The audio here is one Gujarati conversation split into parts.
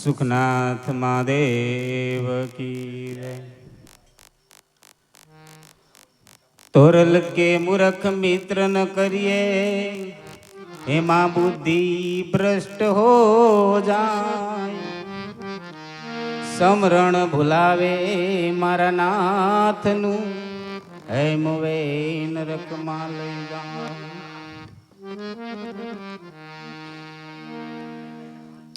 સુખનાથ મહાદેવ કી તોરલ કે મૂર્ખ મિત્ર ન કરીએ, એમાં બુદ્ધિ ભ્રષ્ટ હો જાય. સમરણ ભૂલાવે મારા નાથનું હે મુવે નરકમાં લઈ જાય.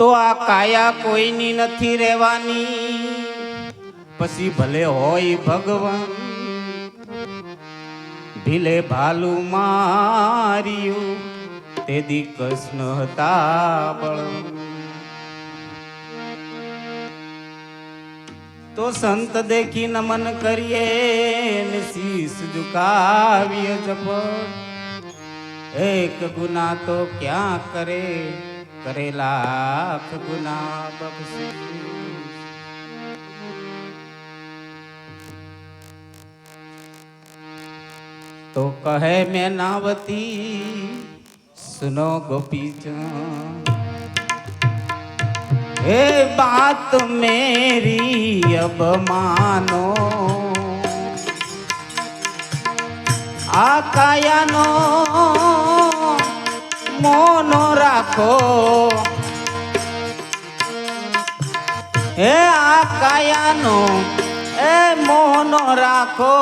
તો આ કાયા કોઈની નથી રહેવાની. પછી ભલે હોય ભગવાન, ભીલે ભાલુ માર્યું, તે દી કૃષ્ણ હતા તો સંત દેખી નમન કરીએ ને શીશ ઝુકાવીએ જપ એક ગુના તો ક્યાં કરે? करे लाख गुना बबसी तो कहे मैं नावती सुनो गोपी ए बात मेरी अब मानो। आकायानो, मोनो રાખો. હે આ કાયાનો એ મોહનો રાખો.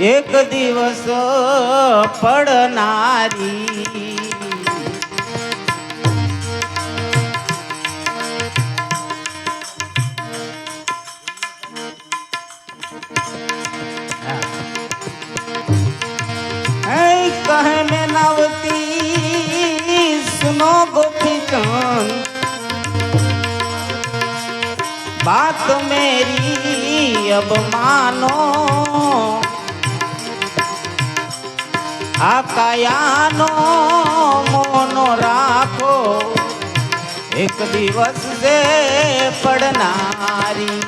એક દિવસ પડનારી સુનો ગોપી बात मेरी अब मानो આ કાયાનો મોનો રાખો એક દિવસ સે પડનારી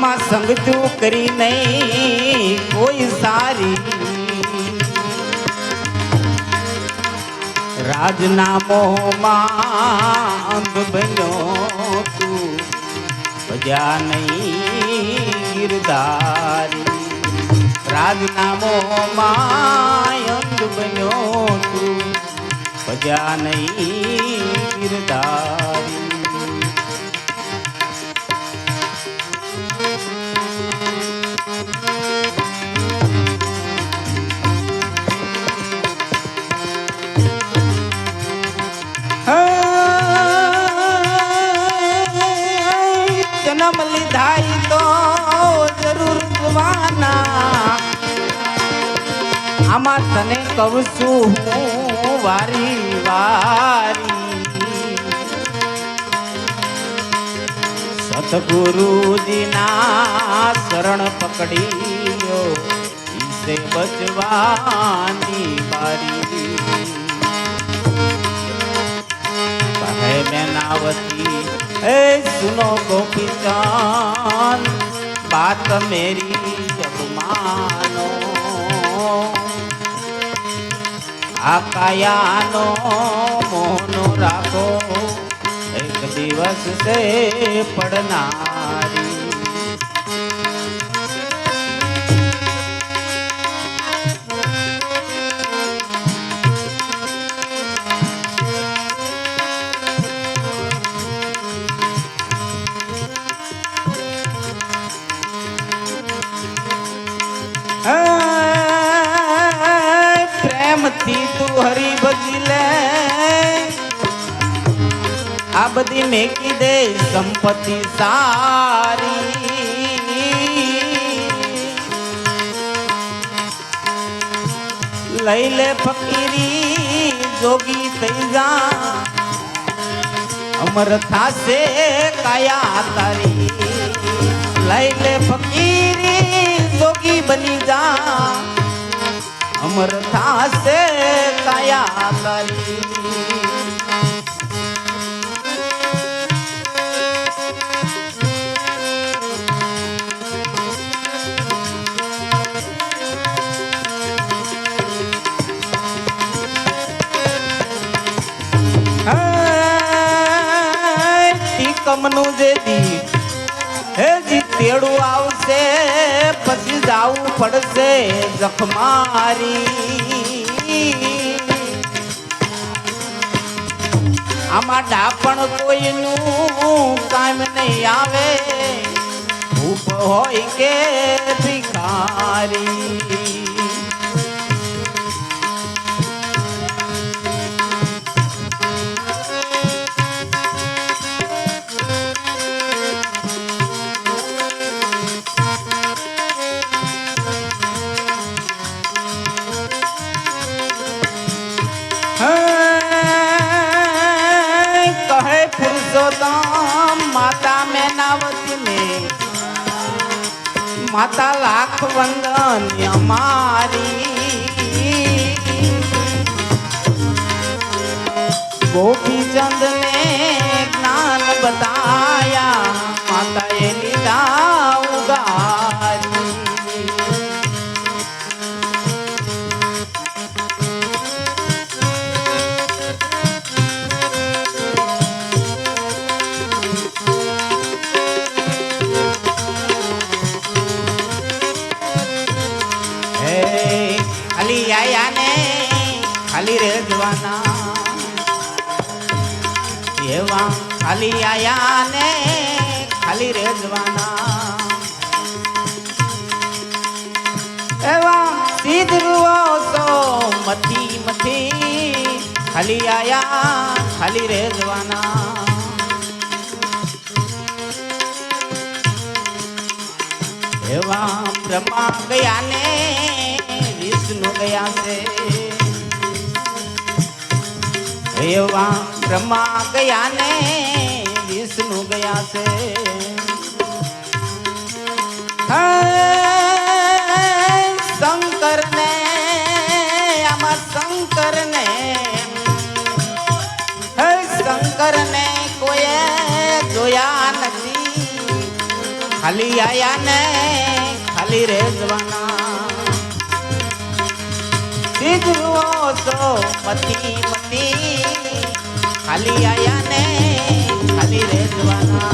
આમાં સંગતું કરી નહીં, કોઈ સારી. રાજના મોહમાં અંધ બન્યો તું ભજા નહીં ગિરધારી. રાજના મોહમાં અંધ બન્યો તું ભજા નહીં ગિરધારી. આમાં તને કહું છું હું વારી વારી. સતગુરુજીના શરણ પકડીયો ઈસે બચવાની બારી. કહે મેનાવતી એ સુનો ગોપી ચાંદ બાત મેરી જબ મોનો રાખો. એક દિવસ સે પડનારી બધી મેકી દે સંપત્તિ સારી. લઈ લે ફકીરી, જોગી થઈ જા. અમર થાશે કાયા તારી. લઈ લે ફકીરી, જોગી બની જા. અમર થાશે કાયા તારી. જાવું પડશે જખમારી આમાં ડાપણ કોઈનું કામ નહીં આવે ભૂપ હોય કે ભિખારી માતા લાખ વંદન અમારી. ગોપી ચંદ ને જ્ઞાન બતાયા. એવા ખાલી આયા ને ખાલી રેજવાના. એવા સીધરુઓ સો મથી મથી. ખાલી આયા, ખાલી રેજવાના. એવા બ્રહ્મા ગયા ને, વિષ્ણુ ગયા છે. એવા બ્રહ્મા ગયા ને વિષ્ણુ ગયા છે. શંકર ને આમાં શંકર ને શંકર ને કોઈ જોયા નથી. ખાલી આયા ને ખાલી રેજવાના સીધુઓ તો મતી મતી ખાલી આયા ને, ખાલી રેજવાના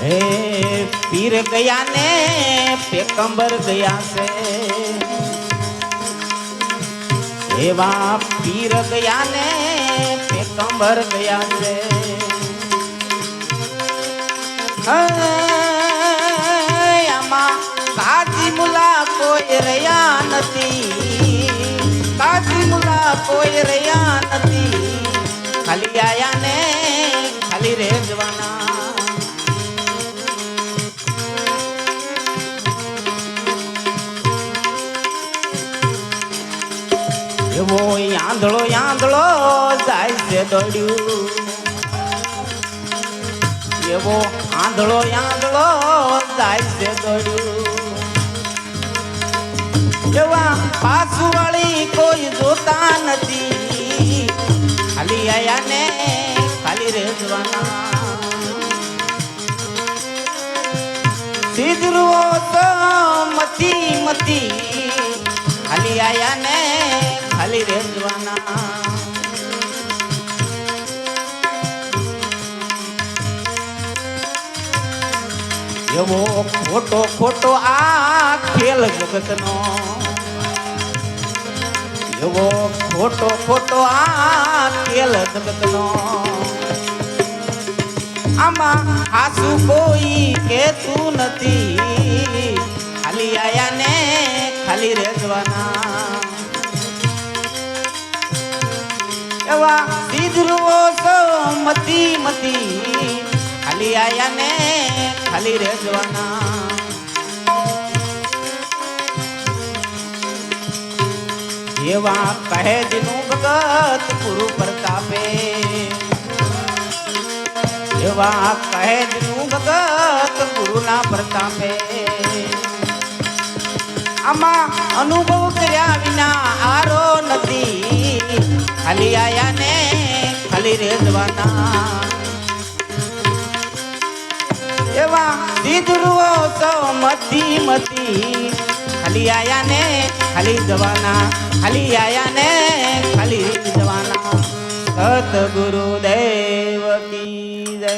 હે, પીર ગયા ને, પેકંબર ગયા છે. એવા પીર ગયા ને, પેકંબર ગયા છે. કોઈ રહ્યા નથી. કાકી મુલા કોઈ રહ્યા નથી. ખાલી આયા ને ખાલી રેજવાના. એવો આંધળો આંધળો જાય છે દોડ્યું. એવો આંધળો આંધળો જાય છે દોડ્યું. એવા પાછું વાળી કોઈ જોતા નથી. ખાલી આયા ને ખાલી રેજવાના સિદરુઓ તો મતી. મતી ખાલી આયા ને ખાલી રેજવાના એવો ખોટો ખોટો આ ખેલ જગતનો એવો ખોટો ખોટો આ ખેલ જગતનો. આમાં આસુ કોઈ કેતું નથી. ખાલી આયા ને ખાલી રેજવાના. એવા સીધરુઓ સો મતી મતી. ખાલી આયા ને ખાલી રેજવાના. એવા કહે જીનું ભગત ગુરુ પ્રતાપે. એવા કહે જીનું ભગત ગુરુના પ્રતાપે. આમાં અનુભવ કર્યા વિના આરો નથી. ખાલી આયા ને ખાલી રેજવાના. એવા દીધરુઓ સૌ મતી મતી ખાલી આયા ને ખાલી જવાના. ખાલી આયા ને ખાલી જવાના. સતગુરુ દેવ કી જય.